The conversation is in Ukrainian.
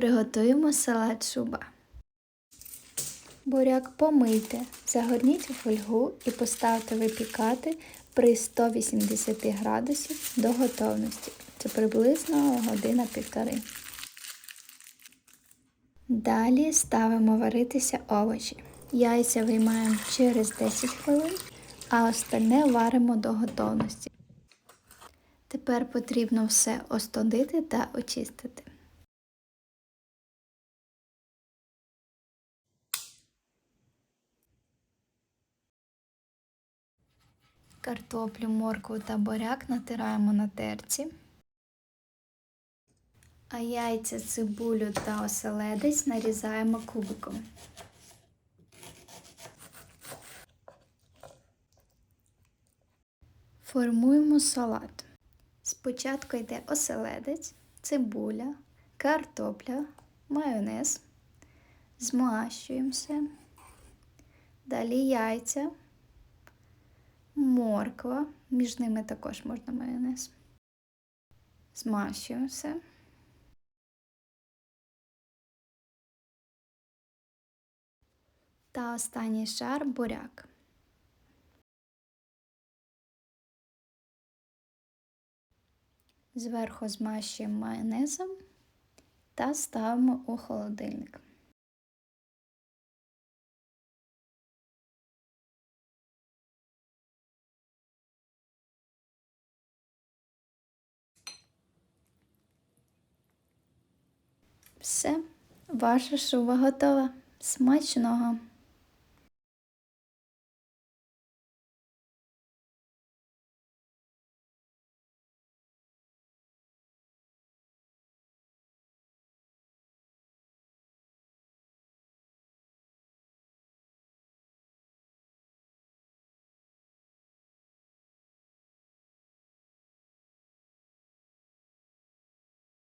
Приготуємо салат шуба. Буряк помийте, загорніть у фольгу і поставте випікати при 180 градусів до готовності. Це приблизно година-півтори. Далі ставимо варитися овочі. Яйця виймаємо через 10 хвилин, а остальне варимо до готовності. Тепер потрібно все остудити та очистити. Картоплю, моркву та буряк натираємо на терці. А яйця, цибулю та оселедець нарізаємо кубиком. Формуємо салат. Спочатку йде оселедець, цибуля, картопля, майонез. Змащуємо все. Далі яйця, морква, між ними також можна майонез. Змащуємо все. Та останній шар буряк. Зверху змащуємо майонезом та ставимо у холодильник. Все, ваша шуба готова. Смачного!